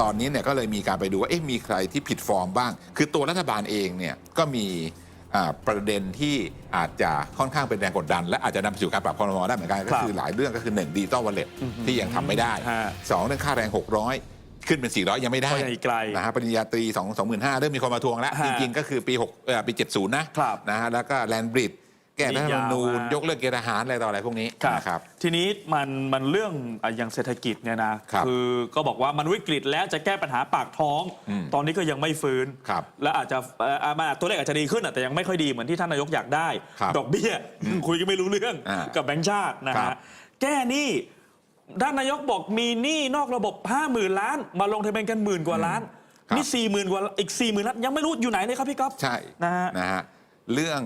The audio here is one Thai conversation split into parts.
ตอนนี้เนี่ยก็เลยมีการไปดูว่าเอ๊ะมีใครที่ผิดฟอร์มบ้าง คือตัวรัฐบาลเองเนี่ยก็มีอ่าประเด็นที่อาจจะค่อนข้างเป็นแรงกดดัน และอาจจะนำไปสู่การปรับคอรมอได้เหมือนกันก็คือหลายเรื่องก็คือ1ดิจิตอลวอลเล็ตที่ยังทำไม่ได้ฮะสองเรื่องค่าแรง 600 ขึ้นเป็น 400 ยังไม่ได้ก็ยังอีกไกลนะฮะปริญญาตรี 2 25,000เริ่มมีคนมาทวงแล้วฮะจริงๆ ก็คือปี6เอ่อปี 70 นะครับนะฮะแล้วก็แลนบริด แก้รัฐธรรมนูญยาวมากยกเลิกเกณฑ์ทหารอะไรต่ออะไรพวกนี้นะครับ ทีนี้มันมันเรื่องอะอย่างเศรษฐกิจเนี่ยนะครับอก็บอกว่ามันวิกฤตแล้วจะแก้ปัญหาปากท้อง อืมตอนนี้ก็ยังไม่ฟื้น ครับและอาจจะเอ่ออะมันอาจตัวเลขอาจจะดีขึ้นอะแต่ยังไม่ค่อยดีเหมือนที่ท่านนายกอยากได้ ครับดอกเบี้ย คุยกันไม่รู้เรื่องอ่ากับแบงก์ชาตินะครัฮะบ แก้หนี้ด้านนายกบอกมีหนี้นอกระบบ 5 0,000 ล้าน มาลงทะเบียนกันหมื่นกว่าล้านครับ นี่สี่หมื่นกว่าอีก 4 0,000ล้านยังไม่รู้อยู่ไหนเลยครับพี่ก๊อฟ ใช่นะฮะ นะฮะเรื่อง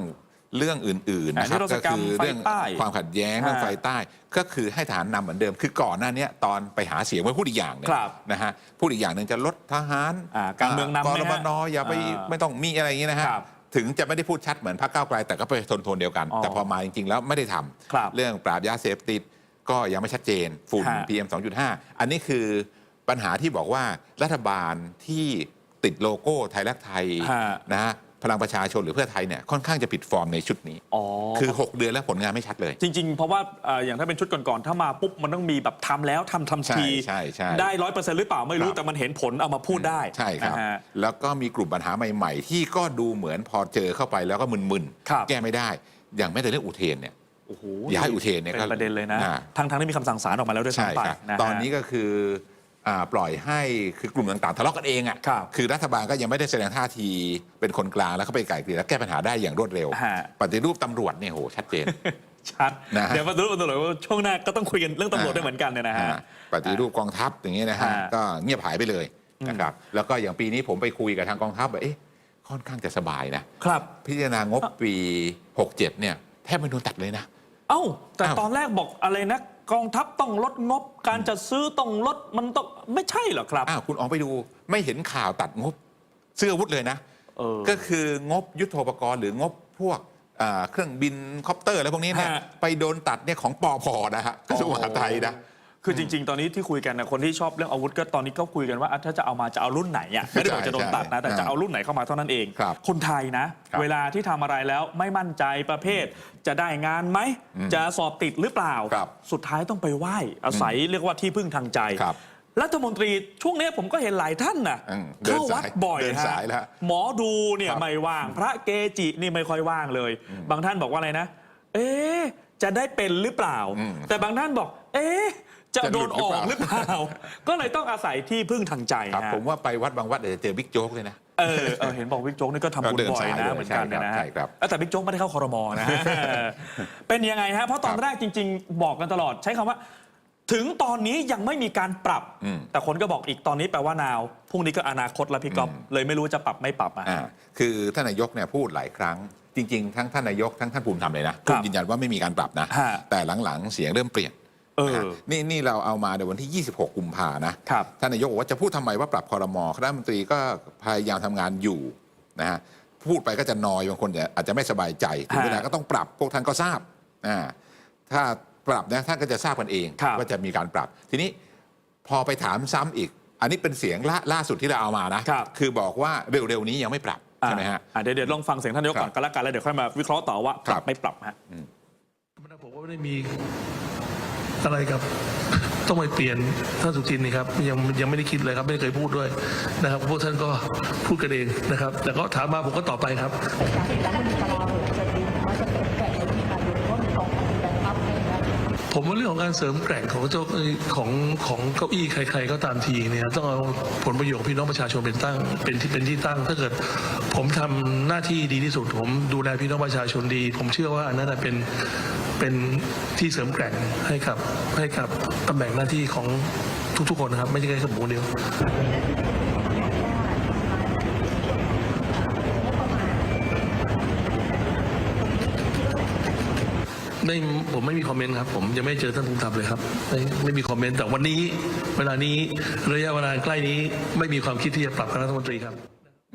เรื่องอื่นๆนะครับอะนิรโทษก็กรรมคือเรื่องไฟใต้ความขัดแย้งเรื่องฮะไฟใต้ ก็คือให้ฐานนำเหมือนเดิม คือก่อนหน้าเนี้ยตอนไปหาเสียงไว้พูดอีกอย่างหนึงครับนะฮะพูดอีกอย่างหนึ่งจะลดทหารอ่าการเมืองนำกไหมรฮะมนอย่าไปอ่าไม่ต้องมีอะไรอย่างนี้นะฮะครับถึงจะไม่ได้พูดชัดเหมือนพรรคก้าวไกลแต่ก็ไปโทนโทนๆเดียวกันอ๋อแต่พอมาจริงๆแล้วไม่ได้ทำครับเรื่องปราบยาเสพติดก็ยังไม่ชัดเจนฝุ่นฮะ PM 2.5 อันนี้คือปัญหาที่บอกว่ารัฐบาลที่ติดโลโก้ไทยรักไทยฮะนะฮะ พลังประชาชนหรือเพื่อไทยเนี่ยค่อนข้างจะผิดฟอร์มในชุดนี้ อ๋อ คือ 6 เดือนแล้วผลงานไม่ชัดเลย จริง ๆ เพราะว่าเอ่ออย่างถ้าเป็นชุดก่อนๆ ถ้ามาปุ๊บ มันต้องมีแบบทำแล้วทำทำใช่ทีใช่ใช่ได้ร้อยเปอร์เซ็นต์หรือเปล่าไม่รู้ครับ แต่มันเห็นผลเอามาพูดได้ใช่ครับ นะฮะ แล้วก็มีกลุ่มปัญหาใหม่ ๆ ที่ก็ดูเหมือนพอเจอเข้าไปแล้วก็มึนครับ ๆ แก้ไม่ได้ อย่างแม้แต่เรื่องอุเทนเนี่ย โอ้โหอย่าให้อุเทนเนี่ยเป็ก็นประเด็นเลยนะอ่า ทั้งทั้งที่มีคำสั่งศาลออกมาแล้วด้วยใช่ซ้ำไปครับนะฮะ ตอนนี้ก็คืออ่า ปล่อยให้คือกลุ่มต่างๆทะเลาะกันเองอะครับคือรัฐบาลก็ยังไม่ได้แสดงท่าทีเป็นคนกลางแล้วก็ไปไกล่เกลี่ยและแก้ปัญหาได้อย่างรวดเร็วฮะปฏิรูปตำรวจเนี่ยโหชัดเจนชัดนะฮะเดี๋ยวมาดูตำรวจว่าช่วงหน้าก็ต้องคุยกันเรื่องตำรวจด้วยเหมือนกันเนี่ยนะฮะอ่าปฏิรูปกองทัพอย่างเงี้ยนะฮะฮะก็เงียบหายไปเลยนะครับแล้วก็อย่างปีนี้ผมไปคุยกับทางกองทัพว่าเอ๊ะค่อนข้างจะสบายนะครับพิจารณางบปี 67 เนี่ยแทบไม่โดนตัดเลยนะ เอ้าแต่อ้าวตอนแรกบอกอะไรนะ กองทัพต้องลดงบ การจัดซื้อต้องลดมันต้องไม่ใช่เหรอครับ อ้าวคุณออกไปดูไม่เห็นข่าวตัดงบเสื้ออาวุธเลยนะ เออ ก็คืองบยุทโธปกรณ์หรืองบพวกอ่าเครื่องบินคอปเตอร์อะไรพวกนี้เนี่ยฮะไปโดนตัดเนี่ยของปอพอนะฮะกระทรวงมหาดไทยนะ คือจริง ๆ ตอนนี้ที่คุยกันนะคนที่ชอบเรื่องอาวุธก็ตอนนี้ก็คุยกันว่าอะถ้าจะเอามาจะเอารุ่นไหนอะไม่ได้บอกจะโดนตัดนะแต่จะเอารุ่นไหนเข้ามาเท่านั้นเองครับคนไทยนะ ครับเวลาที่ทำอะไรแล้วไม่มั่นใจประเภท จะได้งานไหมอืมจะสอบติดหรือเปล่า ครับสุดท้ายต้องไปไหว้อาศัยเรียกว่าที่พึ่งทางใจครับรัฐมนตรีช่วงนี้ผมก็เห็นหลายท่านนะอืมเดินเข้าวัดสายบ่อยเดินฮะสายแล้วหมอดูเนี่ยครับ ไม่ว่าง พระเกจินี่ไม่ค่อยว่างเลย บางท่านบอกว่าอะไรนะ เอ๊ะจะได้เป็นหรือเปล่าอืมแต่บางท่านบอก เอ๊ะ จะจะหโดลุนดอหรืออเปกล่าหรือเปล่า ก็เลยต้องอาศัยที่พึ่งทางใจครับฮะผมว่าไปวัดบางวัดเดี๋ยวจะเจอบิ๊กโจ๊กเลยนะ เออเออเห็นบอกบิ๊กโจ๊กนี่ก็ทำบุญก็เดินบ่อยสายนะด้วยเหมือนกันเนี่ยนะใช่ครับเออแต่บิ๊กโจ๊กไม่ได้เข้าคอรมอนะเป็นยังไงฮะเพราะตอนครับแรกจริง ๆ บอกกันตลอดใช้คำว่า ถึงตอนนี้ยังไม่มีการปรับ อืม แต่คนก็บอกอีกตอนนี้แปลว่านาวพรุ่งนี้ก็อนาคตแล้วพี่ก๊อฟเลยไม่รู้จะปรับไม่ปรับอะ อ่าคือท่านนายกเนี่ยพูดหลายครั้ง จริง ๆ ทั้งท่านนายกทั้งท่านภูมิธรรมเลยนะครับยืนยันว่าไม่มีการปรับนะ ฮะแต่หลังๆ เสียงเริ่มเปลี่ยน เออ นะฮะนี่นี่เราเอามาในวันที่ 26 กุมภานะครับ ท่านนายกบอกว่าจะพูดทำไมว่าปรับคอรมอคณะรัฐมนตรีก็พยายามทำงานอยู่นะฮะพูดไปก็จะนอยบางคนเนี่ยอาจจะไม่สบายใจถึงเวลาก็ต้องปรับพวกท่านก็ทราบอ่าถ้าปรับนะท่านก็จะทราบกันเองครับ ว่าจะมีการปรับ ทีนี้พอไปถามซ้ำอีก อันนี้เป็นเสียงล่าล่าสุดที่เราเอามานะครับ คือบอกว่าเร็วๆนี้ยังไม่ปรับใช่ไหมฮะ อะเดี๋ยวเดี๋ยวลองฟังเสียงท่านนายกก่อนก็แล้วกันแล้วเดี๋ยวค่อยมาวิเคราะห์ต่อว่าปครัรับบไม่ปรับฮะ ผมว่าไม่ได้มี อะไรกับต้องไปเปลี่ยนท่านสุทินนี่ครับยังยังไม่ได้คิดเลยครับไม่เคยพูดด้วยนะครับพวกท่านก็พูดกันเองนะครับ แต่ก็ถามมาผมก็ตอบไปครับ ผมว่าเรื่องของการเสริมแกร่งของเจ้าของของเก้าอี้ใคร ๆ ก็ตามทีเนี่ยต้องเอาผลประโยชน์พี่น้องประชาชนเป็นตั้งเป็นที่เป็นที่ตั้ง ถ้าเกิดผมทำหน้าที่ดีที่สุด ผมดูแลพี่น้องประชาชนดี ผมเชื่อว่าอันนั้นนะเป็นเป็นที่เสริมแกร่งให้กับให้กับตำแหน่งหน้าที่ของทุกๆคนนะครับ ไม่ใช่แค่สมบูรณ์เดียว ไม่ผมไม่มีคอมเมนต์ครับ ผมยังไม่เจอท่านภูมิธรรมเลยครับ ไม่ไม่มีคอมเมนต์แต่วันนี้ เวลานี้ระยะเวลาใกล้นี้ไม่มีความคิดที่จะปรับคณะรัฐมนตรีครับ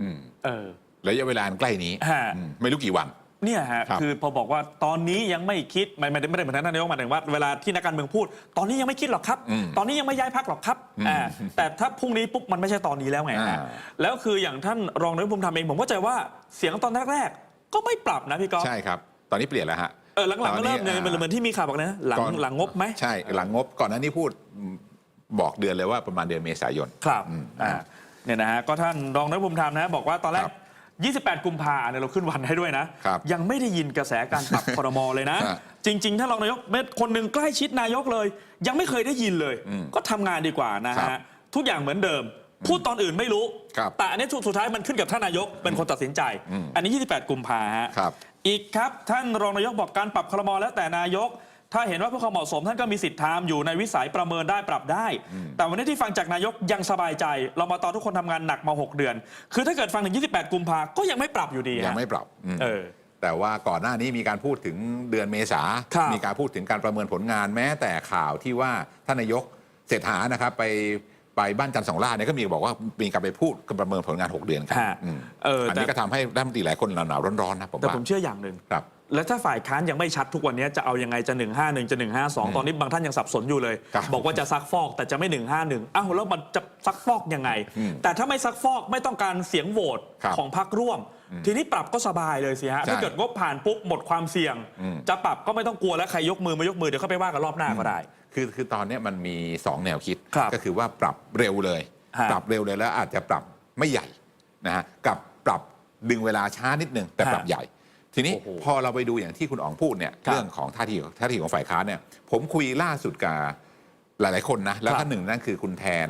อืมเออ ระยะเวลาอันใกล้นี้ฮะ อืมไม่รู้กี่วัน เนี่ยฮะครับ คือพอบอกว่าตอนนี้ยังไม่คิดไม่ไม่ได้ไม่ได้เหมือนท่านนายกหมายถึงว่าเวลาที่นักการเมืองพูด ตอนนี้ยังไม่คิดหรอกครับอืมตอนนี้ยังไม่ย้ายพักหรอกครับอืมอ่าแต่ถ้าพรุ่งนี้ปุ๊บมันไม่ใช่ตอนนี้แล้วไงฮะอ่า แล้วคืออย่างท่านรองนายกภูมิธรรมเองผมเข้าใจว่าเสียงตอนแรกๆก็ไม่ปรับนะพี่ก๊อฟ ใช่ครับ ตอนนี้เปลี่ยนแล้วฮะ เออหลังๆก็เริ่มเลยตเหมือนเหมือนที่มีข่าวบอกเลยนะหลังก่อน หลังงบไหมใช่หลังงบก่อนหน้านี้พูดบอกเดือนเลยว่าประมาณเดือนเมษายน ครับอืมอ่าเนี่ยนะฮะก็ท่านรองนายกภูมิธรรมนะบอกว่าตอนแรก ครับ28 กุมภาเนี่ยเราขึ้นวันให้ด้วยนะ ครับยังไม่ได้ยินกระแสการปรับคอรมอเลยนะ ฮะจริง ๆ ถ้ารองนายกเม็ดคนหนึ่งใกล้ชิดนายกเลย ยังไม่เคยได้ยินเลย อืมก็ทำงานดีกว่านะครัฮะบ ทุกอย่างเหมือนเดิม พูดตอนอื่นไม่รู้ ครับแต่อันนี้สุดท้ายมันขึ้นกับท่านนายกเป็นคนตัดสินใจ อืมอันนี้ 28 กุมภาฮะครับ อีกครับท่านรองนายกบอกการปรับครมแล้วแต่นายก ถ้าเห็นว่าเพื่อความเหมาะสมท่านก็มีสิทธิ์ทำอยู่ในวิสัยประเมินได้ปรับได้ แต่วันนี้ที่ฟังจากนายกยังสบายใจ เรามาตอนทุกคนทำงานหนักมา 6 เดือน คือถ้าเกิดฟังถึง 28 กุมภาก็ยังไม่ปรับอยู่ดียังฮะไม่ปรับอืมเออ แต่ว่าก่อนหน้านี้มีการพูดถึงเดือนเมษา ครับ มีการพูดถึงการประเมินผลงานแม้แต่ข่าวที่ว่าท่านนายกเศรษฐานะครับไป ไปบ้านจันทร์สองล่าเนี่ยก็มีบอกว่ามีการไปพูดประเมินผลงาน 6 เดือนกันฮะอืมเอออันแต่นี้ก็ทำให้รัฐมนตรีหลายคนหนาวๆร้อนๆนะผมแต่ว่าผมเชื่ออย่างหนึ่ง ครับ แล้วถ้าฝ่ายค้านยังไม่ชัดทุกวันนี้จะเอายังไงจะ 151 จะ 152 ตอนนี้บางท่านยังสับสนอยู่เลย ครับบอกว่าจะซักฟอกแต่จะไม่ 151 อ้าวแล้วมันจะซักฟอกยังไงอืมแต่ถ้าไม่ซักฟอกไม่ต้องการเสียงโหวตครับของพรรคร่วม ทีนี้ปรับก็สบายเลยสิฮะใช่ถ้าเกิดงบผ่านปุ๊บหมดความเสี่ยงอืมจะปรับก็ไม่ต้องกลัวแล้วใครยกมือไม่ยกมือเดี๋ยวเขาไปว่ากันรอบหน้าก็ได้ คือคือตอนเนี้ยมันมี 2 แนวคิดครับก็คือว่าปรับเร็วเลยฮะปรับเร็วเลยแล้วอาจจะปรับไม่ใหญ่นะฮะกับปรับดึงเวลาช้านิดนึงแต่ฮะปรับใหญ่ ทีนี้โอ้โหพอเราไปดูอย่างที่คุณอ๋องพูดเนี่ยครับเรื่องของท่าทีท่าทีของฝ่ายค้านเนี่ยผมคุยล่าสุดกับหลาย ๆ คนนะแล้วครัท่าบนหนึ่งนั่นคือคุณแทน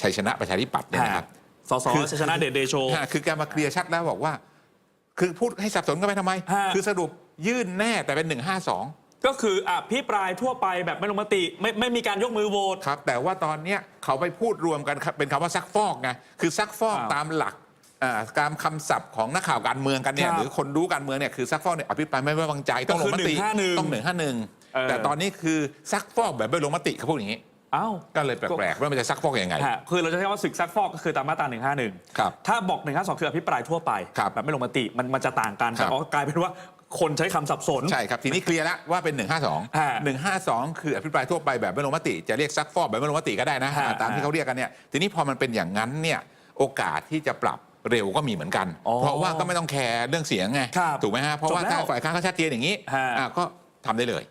ชัยชนะประชาธิปัตย์เนี่ยนะครับ สสคือชัยชนะเดชเดโชฮะคือแกมาเคลียร์ชัดแล้วบอกว่า คือพูดให้สับสนกันไปทำไม ฮะ คือสรุปยื่นแน่แต่เป็น 152 ก็คืออภิปรายทั่วไปแบบไม่ลงมติไม่ไม่มีการยกมือโหวต ครับ แต่ว่าตอนเนี้ยเขาไปพูดรวมกันครับเป็นคำว่าซักฟอกไงคือซักฟอกอ้าวตามหลักอ่าตามคำศัพท์ของนักข่าวการเมืองกันเนี่ยครับหรือคนรู้การเมืองเนี่ยคือซักฟอกเนี่ยอภิปรายไม่ไว้วางใจต้องลงมติก็คือ151ต้องหนึ่งห้าหนึ่งเออ แต่ตอนนี้คือซักฟอกแบบไม่ลงมติเขาพูดอย่างนี้ อ้าว ก็เลยแปลกๆว่ามันจะซักฟอกยังไง ฮะคือเราจะใช้คำว่าศึกซักฟอกก็คือตามมาตรา151 ครับถ้าบอก 152 คืออภิปรายทั่วไป ครับแบบไม่ลงมติมันมันจะต่างกันครัแต่บอ๋อกลายเป็นว่าคนใช้คำสับสน ใช่ครับ ทีนี้เคลียร์แล้วว่าเป็น152ฮะ152 คืออภิปรายทั่วไปแบบไม่ลงมติ จะเรียกซักฟอกแบบไม่ลงมติก็ได้นะฮะตามที่เขาเรียกกันเนี่ยทีนี้พอมันเป็นอย่างนั้นเนี่ยโอกาสที่จะปรับเร็วก็มีเหมือนกัน อ๋อเพราะว่าก็ไม่ต้องแคร์เรื่องเสียงไงครับถูกไหมฮะเพราะว่าจบแล้วถ้าฝ่ายค้านเขาชัดเจนอย่างนี้ฮะ อะก็ทำได้เลย